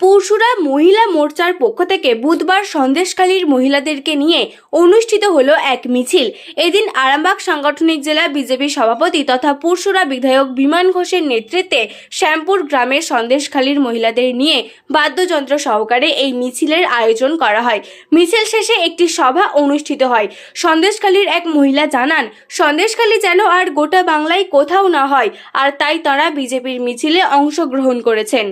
পরশুরা মহিলা মোর্চার পক্ষ থেকে বুধবার সন্দেশখালীর মহিলাদেরকে নিয়ে অনুষ্ঠিত হলো এক মিছিল। এদিন আরামবাগ সাংগঠনিক জেলা বিজেপি সভাপতি তথা পরশুরা বিধায়ক বিমান ঘোষের নেতৃত্বে শ্যামপুর গ্রামের সন্দেশখালীর মহিলাদের নিয়ে বাদ্যযন্ত্র সহকারে এই মিছিলের আয়োজন করা হয়। মিছিল শেষে একটি সভা অনুষ্ঠিত হয়। সন্দেশখালীর এক মহিলা জানান, সন্দেশখালী যেন আর গোটা বাংলায় কোথাও না হয়, আর তাই তারা বিজেপির মিছিলে অংশগ্রহণ করেছেন।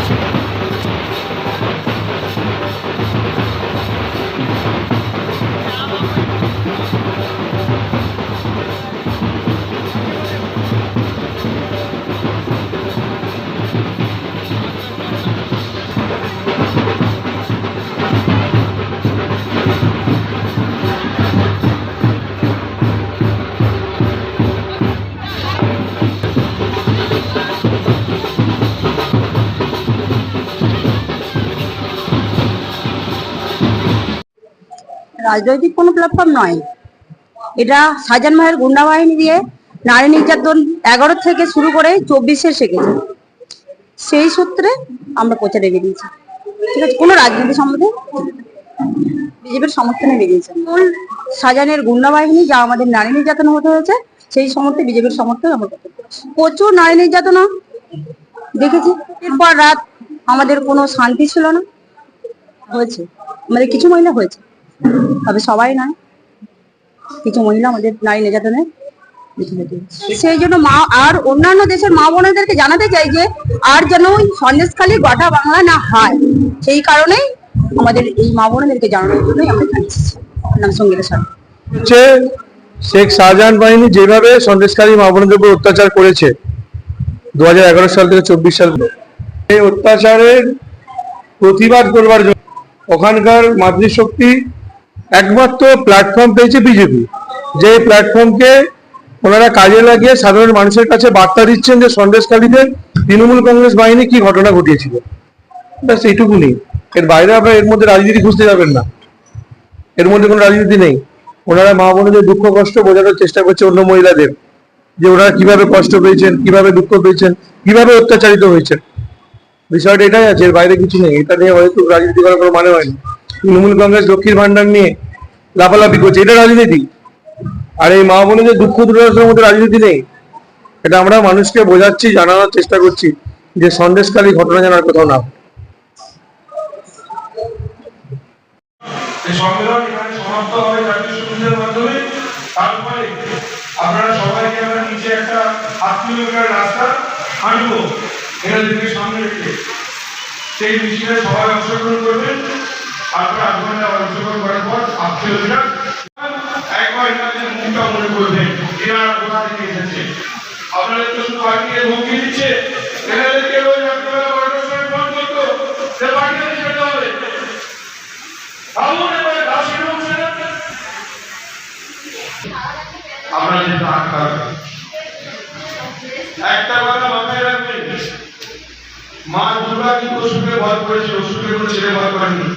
রাজনৈতিক কোনো প্ল্যাটফর্ম নয়। এটা সাজান মায়ের গুন্ডা বাহিনী দিয়ে নারী নির্যাতন এগারো থেকে শুরু করে চব্বিশে শিখেছে সেই সূত্রে আমরা প্রচারে বেরিয়েছি ঠিক আছে, কোনো রাজনীতি সম্বন্ধে বিজেপির সমর্থনে বেরিয়েছে মূল সাজানের গুন্ডা বাহিনী যা আমাদের নারী নির্যাতন হতে হয়েছে, সেই সমর্থে বিজেপির সমর্থন আমরা প্রচার প্রচুর নারী নির্যাতন দেখেছি, এরপর রাত আমাদের কোনো শান্তি ছিল না। হয়েছে। আমাদের কিছু মহিলা হয়েছে। তবে সবাই নয়, কিছু মহিলা আমাদের নারী নির্যাতনে সেই জন্য মা আর অন্যান্য দেশের মা বোনেদেরকে জানাতে চাই যে, আর যেন ওই সন্দেশখালী গোটা বাংলা না হয়। সেই কারণেই আমাদের এই মা বোনেদেরকে জানানোর জন্যই আমরা নাম সঙ্গীতা সরকার শেখ শাহজাহান বাহিনী যেভাবে সন্দেশকারী মা বোনদের উপর অত্যাচার করেছে দু হাজার এগারো সাল থেকে চব্বিশ সাল এই অত্যাচারের প্রতিবাদ করবার জন্য ওখানকার মাতৃশক্তি একমাত্র প্ল্যাটফর্ম পেয়েছে বিজেপি যে প্ল্যাটফর্মকে ওনারা কাজে লাগিয়ে সাধারণ মানুষের কাছে বার্তা দিচ্ছেন যে সন্দেশকালীতে তৃণমূল কংগ্রেস বাহিনী কি ঘটনা ঘটিয়েছিল। ব্যাস এইটুকুনি এর বাইরে আপনারা এর মধ্যে রাজনীতি খুঁজতে যাবেন না। এর মধ্যে কোনো রাজনীতি নেই। ওনারা মা বোনদের দুঃখ কষ্ট বোঝানোর চেষ্টা করছে অন্য মহিলাদের, যে ওনারা কীভাবে কষ্ট পেয়েছেন, কীভাবে দুঃখ পেয়েছেন, কীভাবে অত্যাচারিত হয়েছেন। বিষয়টা এটাই আছে, এর বাইরে কিছু নেই। এটা নিয়ে হয়তো রাজনীতি করার কোনো মানে হয়নি। তৃণমূল কংগ্রেস লক্ষ্মীর ভান্ডার নিয়ে লাফালাফি করছে। এটা রাজনীতি। আর এই মা বোনদের দুঃখ দুর্দশার মধ্যে রাজনীতি নেই, এটা আমরা মানুষকে বোঝাচ্ছি, জানানোর চেষ্টা করছি যে সন্দেশকালী ঘটনা জানার কোথাও না সেই মিছিলে সবাই অংশগ্রহণ করবেন। আধ ঘণ্টা অংশগ্রহণ একবার এনাদের আপনারা দিচ্ছে এনাদেরকে বংশে আপনার একটা কথা মাথায় রাখবেন, মা দুর্গা কিন্তু অসুখে ভয় করেছে, অসুখে কোনো ছেলে ভয় করেনি আর মা দুর্গার প্রতি আমার সব জ্ঞান মনে আছে